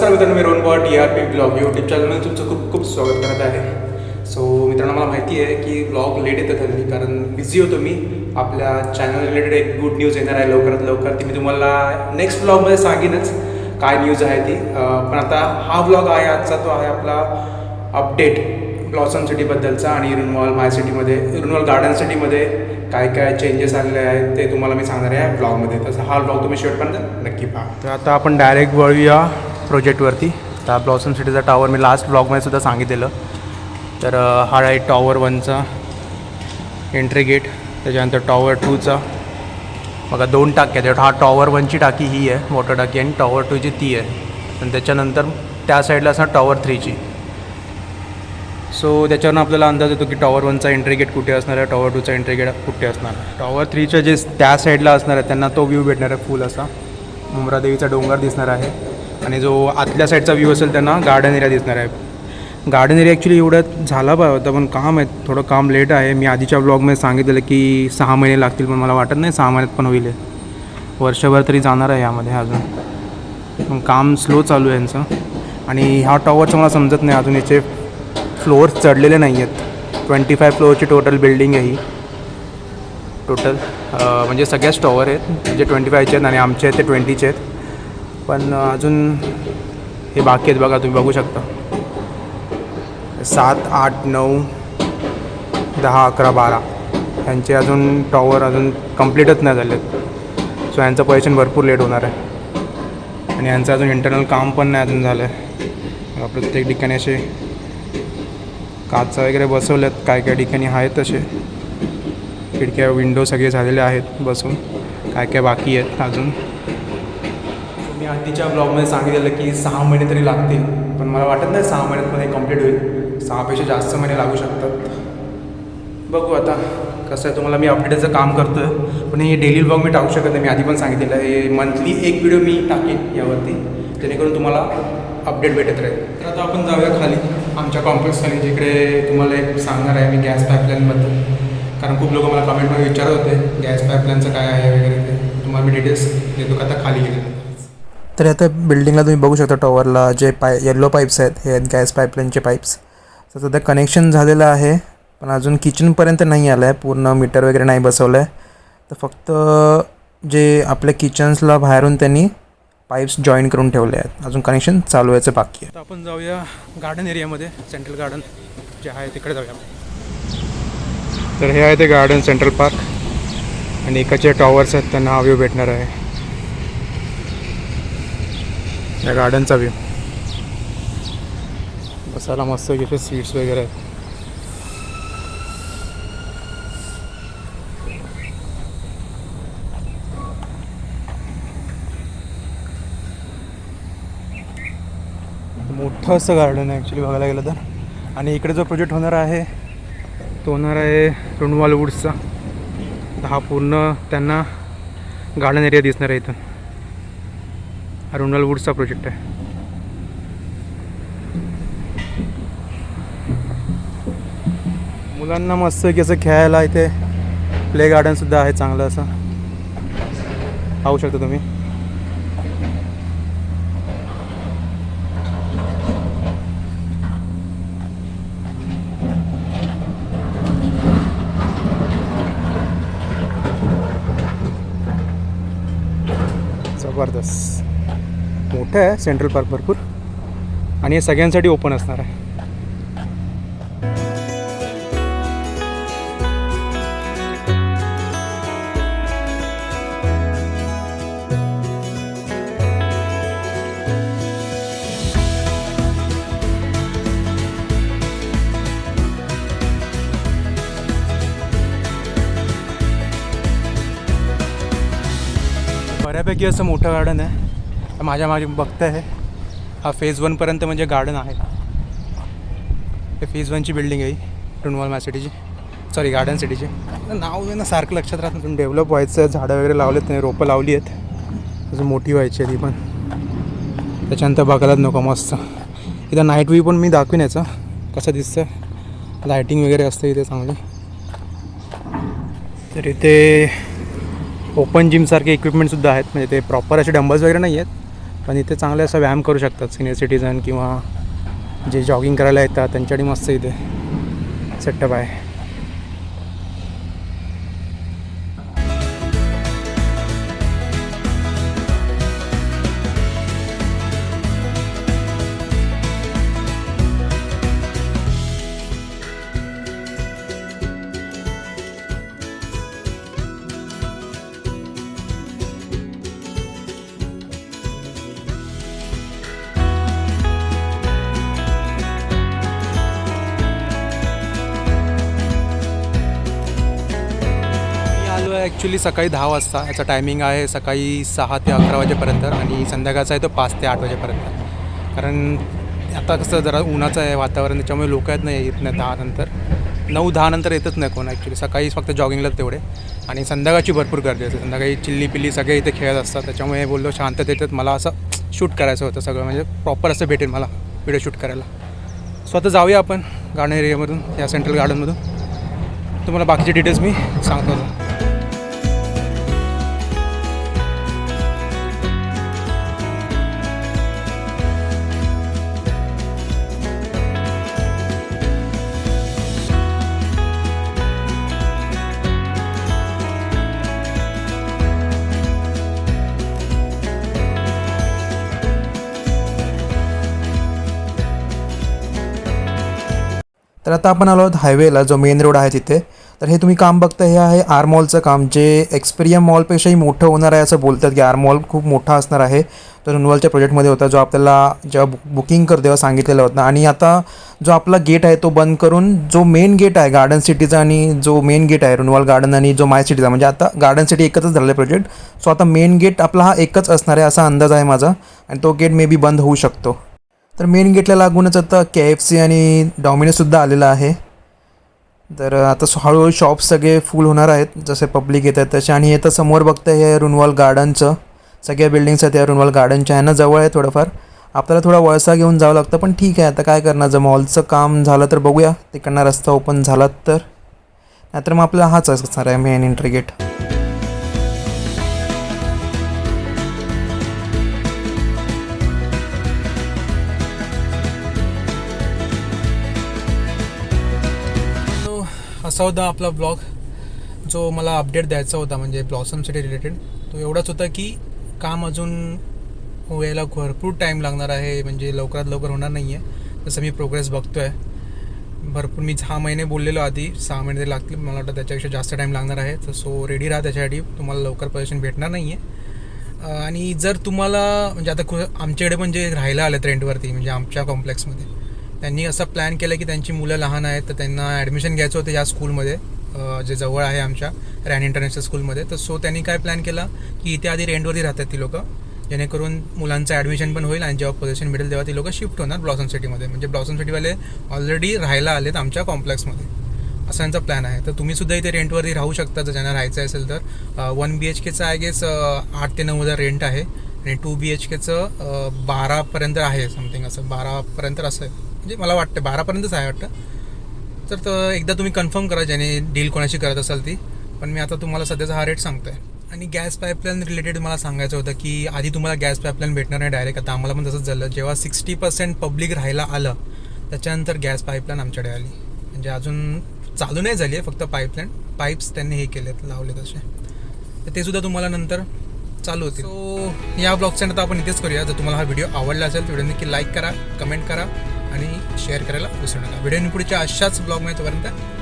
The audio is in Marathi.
नमस्कार मित्रांनो मी Rohan Pawar R P blog YouTube चॅनलमध्ये तुमचं खूप खूप स्वागत करत आहे. सो मित्रांनो मला माहिती आहे की ब्लॉग लेट येतात हल्ली कारण बिझी होतो मी. आपल्या चॅनल रिलेटेड एक गुड न्यूज येणार आहे लवकरात लवकर ती मी तुम्हाला नेक्स्ट ब्लॉगमध्ये सांगेनच काय न्यूज आहे ती. पण आता हा ब्लॉग आहे आजचा तो आहे आपला अपडेट ब्लॉसम सिटीबद्दलचा आणि रुनवॉल माय सिटीमध्ये रुनवॉल गार्डन सिटीमध्ये काय काय चेंजेस आलेले आहेत ते तुम्हाला मी सांगणार आहे ब्लॉगमध्ये तसं हा ब्लॉग तुम्ही शेवटपर्यंत नक्की पहा. तर आता आपण डायरेक्ट वळूया. प्रोजेक्टवरती. तर ब्लॉसम सिटीचा टॉवर मी लास्ट ब्लॉगमध्ये सुद्धा सांगितलेलं. तर हा आहे टॉवर वनचा एंट्री गेट त्याच्यानंतर टॉवर टूचा बघा दोन टाक्या आहेत. हा टॉवर वनची टाकी ही आहे वॉटर टाकी आणि टॉवर टूची ती आहे. आणि त्याच्यानंतर त्या साईडला असणार टॉवर थ्रीची सो त्याच्यावरून आपल्याला अंदाज येतो की टॉवर वनचा एंट्री गेट कुठे असणार आहे टॉवर टूचा एंट्री गेट कुठे असणार आहे. टॉवर थ्रीच्या जे त्या साईडला असणार आहे त्यांना तो व्ह्यू भेटणार आहे फुल असा. मुमरादेवीचा डोंगर दिसणार आहे. आणि जो आतल्या साईडचा व्ह्यू असेल त्यांना गार्डन एरिया दिसणार आहे. गार्डन एरिया ॲक्च्युली एवढ्यात झाला पाहिजे होता पण काम आहे. थोडं काम लेट आहे. मी आधीच्या ब्लॉगमध्ये सांगितलेलं की सहा महिने लागतील पण मला वाटत नाही सहा महिन्यात पण होईल वर्षभर तरी जाणार आहे यामध्ये अजून. पण काम स्लो चालू आहे यांचं. आणि ह्या टॉवरचं मला समजत नाही अजून. याचे फ्लोअर्स चढलेले नाही आहेत ट्वेंटी फाय फ्लोअरची टोटल बिल्डिंग आहे ही. टोटल म्हणजे सगळ्याच टॉवर आहेत. जे ट्वेंटी फायचे आहेत आणि आमचे आहेत ते ट्वेंटीचे आहेत. पण अजून हे बाकी आहेत बघा तुम्ही बघू शकता. सात आठ नऊ दहा अकरा बारा. यांचे अजून टॉवर अजून कम्प्लीटच नाही झालेत. सो यांचं पैसे भरपूर लेट होणार आहे. आणि यांचं अजून इंटरनल काम पण नाही अजून झालं आहे प्रत्येक ठिकाणी असे काच वगैरे बसवल्यात काय काय ठिकाणी आहेत तसे खिडक्या विंडो सगळे झालेले आहेत बसून. काय काय बाकी आहेत अजून? मी आधीच्या ब्लॉगमध्ये सांगितलेलं की सहा महिने तरी लागतील पण मला वाटत नाही सहा महिन्यामध्ये कंप्लीट होईल. सहापेक्षा जास्त महिने लागू शकतात. बघू आता कसं आहे तुम्हाला मी अपडेटचं काम करतो आहे पण हे डेली ब्लॉग मी टाकू शकत नाही. मी आधी पण सांगितलेलं आहे हे मंथली एक व्हिडिओ मी टाकेन यावरती जेणेकरून तुम्हाला अपडेट भेटत राहील. तर आता आपण जाऊया खाली आमच्या कॉम्प्लेक्स खाली जिकडे तुम्हाला एक सांगणार आहे मी गॅस पाईपलाईनबद्दल कारण खूप लोक मला कमेंटमध्ये विचारत होते गॅस पाईपलाईनचं काय आहे वगैरे ते. तुम्हाला मी डिटेल्स देतो का? आता खाली गेले. तर आता बिल्डिंगला तुम्ही बघू शकता टॉवरला जे पाय येल्लो पाईप्स आहेत हे आहेत गॅस पाईपलाईनचे पाईप्स तर सध्या कनेक्शन झालेलं आहे पण अजून किचनपर्यंत नाही आलं आहे पूर्ण मीटर वगैरे नाही बसवलं आहे तर फक्त जे आपल्या किचन्सला बाहेरून त्यांनी पाईप्स जॉईन करून ठेवले आहेत. अजून कनेक्शन चालू व्हायचं बाकी आहे. आपण जाऊया गार्डन एरियामध्ये सेंट्रल गार्डन जे आहे तिकडे जाऊया. तर हे आहे ते गार्डन सेंट्रल पार्क आणि इकडचे टॉवर्स आहेत त्यांना व्यू व्ह्यू भेटणार आहे. या गार्डनचा व्ह्यू बसायला मस्त इथे सीट्स वगैरे आहेत. मोठं असं गार्डन आहे ॲक्च्युली बघायला गेलं तर. आणि इकडे जो प्रोजेक्ट होणार आहे तो होणार आहे रुणवाल वूड्सचा हा पूर्ण त्यांना गार्डन एरिया दिसणार आहे इथून. हा रुणवाल प्रोजेक्ट आहे. मुलांना मस्त की असं खेळायला इथे प्ले गार्डनसुद्धा आहे चांगलं असं. पाहू शकता तुम्ही. जबरदस्त. मोठं आहे सेंट्रल पार्क भरपूर. आणि हे सगळ्यांसाठी ओपन असणार आहे. बऱ्यापैकी असं मोठं गार्डन आहे. माझ्या मागे बघत आहे हा फेज वनपर्यंत म्हणजे गार्डन आहे. हे फेज वनची बिल्डिंग आहे टुनवॉल मॅ सिटीची सॉरी गार्डन सिटीची नाव आहे ना सारखं लक्षात राहत नाही. डेव्हलप व्हायचं झाडं वगैरे लावलेत नाही रोपं लावली आहेत. अजून मोठी व्हायची आहे ती पण. त्याच्यानंतर बघायलाच नको मस्त. इथं नाईट व्ह्यू पण मी दाखवीन याचं कसं दिसतं लायटिंग वगैरे असतं इथे चांगली. तर इथे ओपन जिमसारखे इक्विपमेंटसुद्धा आहेत. म्हणजे ते प्रॉपर असे डंबल्स वगैरे नाही आहेत. पण इथे चांगले असं व्यायाम करू शकतात. सिनियर सिटीजन किंवा जे जॉगिंग करायला येतात त्यांच्यासाठी मस्त इथे सेटअप आहे. ॲक्च्युली सकाळी दहा वाजता याचा टायमिंग आहे सकाळी सहा ते अकरा वाजेपर्यंत आणि संध्याकाळचा आहे तो पाच ते आठ वाजेपर्यंत. कारण आता कसं जरा उन्हाचं आहे वातावरण त्याच्यामुळे लोक आहेत नाही येत नाही दहा नंतर. नऊ दहा नंतर येतच नाही कोण ॲक्च्युली सकाळी फक्त जॉगिंगला तेवढे. आणि संध्याकाळची भरपूर गर्दी असते. संध्याकाळी चिल्ली पिल्ली सगळे इथे खेळत असतात. त्याच्यामुळे बोललो शांततेत मला असं शूट करायचं होतं सगळं. म्हणजे प्रॉपर असं भेटेल मला व्हिडिओ शूट करायला. सो आता जाऊया आपण गार्डन एरियामधून या सेंट्रल गार्डनमधून तुम्हाला बाकीचे डिटेल्स मी सांगतो. तर आता आपण आलो आहोत हायवेला जो मेन रोड आहे तिथे. तर हे तुम्ही काम बघता हे आहे आर मॉलचं काम जे एक्सपिरियम मॉलपेक्षाही मोठं होणार आहे असं बोलतात की आर मॉल खूप मोठा असणार आहे. तो रुनवलच्या प्रोजेक्टमध्ये होता जो आपल्याला जेव्हा बुक बुकिंग कर तेव्हा सांगितलेला होता. आणि आता जो आपला गेट आहे तो बंद करून जो मेन गेट आहे गार्डन सिटीचा आणि जो मेन गेट आहे रुनवाल गार्डन आणि जो माय सिटीचा म्हणजे आता गार्डन सिटी एकच झालेला आहे प्रोजेक्ट सो आता मेन गेट आपला हा एकच असणार आहे असा अंदाज आहे माझा. आणि तो गेट मे बी बंद होऊ शकतो. तर मेन गेटला लागूनच आता के एफ सी आणि डॉमिनोसुद्धा आलेला आहे. तर आता हळूहळू शॉप्स सगळे फुल होणार आहेत. जसे पब्लिक येत आहेत तसे. आणि आता समोर बघतं हे रुनवाल गार्डनचं सगळ्या बिल्डिंग्स आहेत या रुनवाल गार्डनच्या ह्यांना जवळ आहे थोडंफार. आपल्याला थोडा वळसा घेऊन जावं लागतं पण ठीक आहे. आता काय करणार? जर मॉलचं काम झालं तर बघूया. तिकडनं रस्ता ओपन झाला तर. नाहीतर मग आपला हाच असणार आहे मेन एंट्री गेट असा होता आपला ब्लॉग जो मला अपडेट द्यायचा होता म्हणजे ब्लॉसम सिटी रिलेटेड तो एवढाच होता की काम अजून व्हायला भरपूर टाईम लागणार आहे म्हणजे लवकरात लवकर होणार नाही आहे जसं मी प्रोग्रेस बघतो आहे भरपूर मी सहा महिने बोललेलो आधी सहा महिने लागतील मला वाटतं त्याच्यापेक्षा जास्त टाईम लागणार आहे. तर सो रेडी राहा त्याच्यासाठी तुम्हाला लवकर पोझिशन भेटणार नाही आहे आणि जर तुम्हाला म्हणजे आता आमच्याकडे पण जे राहायला आलेत रेंटवरती म्हणजे आमच्या कॉम्प्लेक्समध्ये त्यांनी असं प्लॅन केलं की त्यांची मुलं लहान आहेत तर त्यांना ॲडमिशन घ्यायचं होतं या स्कूलमध्ये जे जवळ आहे आमच्या रॅन इंटरनॅशनल स्कूलमध्ये तर सो त्यांनी काय प्लॅन केला की इथे आधी रेंटवरती राहतात ती लोकं जेणेकरून मुलांचं ॲडमिशन पण होईल आणि जेव्हा पोझिशन भेटेल तेव्हा ती लोकं शिफ्ट होणार ब्लॉसम सिटीमध्ये म्हणजे ब्लॉसम सिटीवाले ऑलरेडी राहायला आलेत आमच्या कॉम्प्लेक्समध्ये असा त्यांचा प्लॅन आहे. तर तुम्ही सुद्धा इथे रेंटवरती राहू शकता. जर ज्यांना राहायचं असेल तर वन बी एच केचं आय गेस आठ ते नऊ हजार रेंट आहे. आणि टू बी एच केचं बारापर्यंत आहे समथिंग असं. बारापर्यंत असं आहे. म्हणजे मला वाटतं बारापर्यंतच आहे वाटतं. तर एकदा तुम्ही कन्फर्म करा ज्याने डील कोणाशी करत असाल ती. पण मी आता तुम्हाला सध्याचा हा रेट सांगतोय. आणि गॅस पाईपलाईन रिलेटेड मला सांगायचं होतं की आधी तुम्हाला गॅस पाईपलाईन भेटणार नाही डायरेक्ट आता आम्हाला पण तसंच झालं. जेव्हा सिक्स्टी पर्सेंट पब्लिक राहायला आलं त्याच्यानंतर गॅस पाईपलाईन आमच्याकडे आली. म्हणजे अजून चालू नाही झाली आहे फक्त पाईपलाईन पाईप्स त्यांनी हे केलेत लावले तसे तर ते सुद्धा तुम्हाला नंतर चालू होते सो या ब्लॉगच्या आता आपण इथेच करूया. जर तुम्हाला हा व्हिडिओ आवडला असेल तर व्हिडिओ नक्की लाईक करा कमेंट करा. आणि शेअर करायला विसरू नका. व्हिडिओ पुढच्या अशाच ब्लॉगमध्ये तोपर्यंत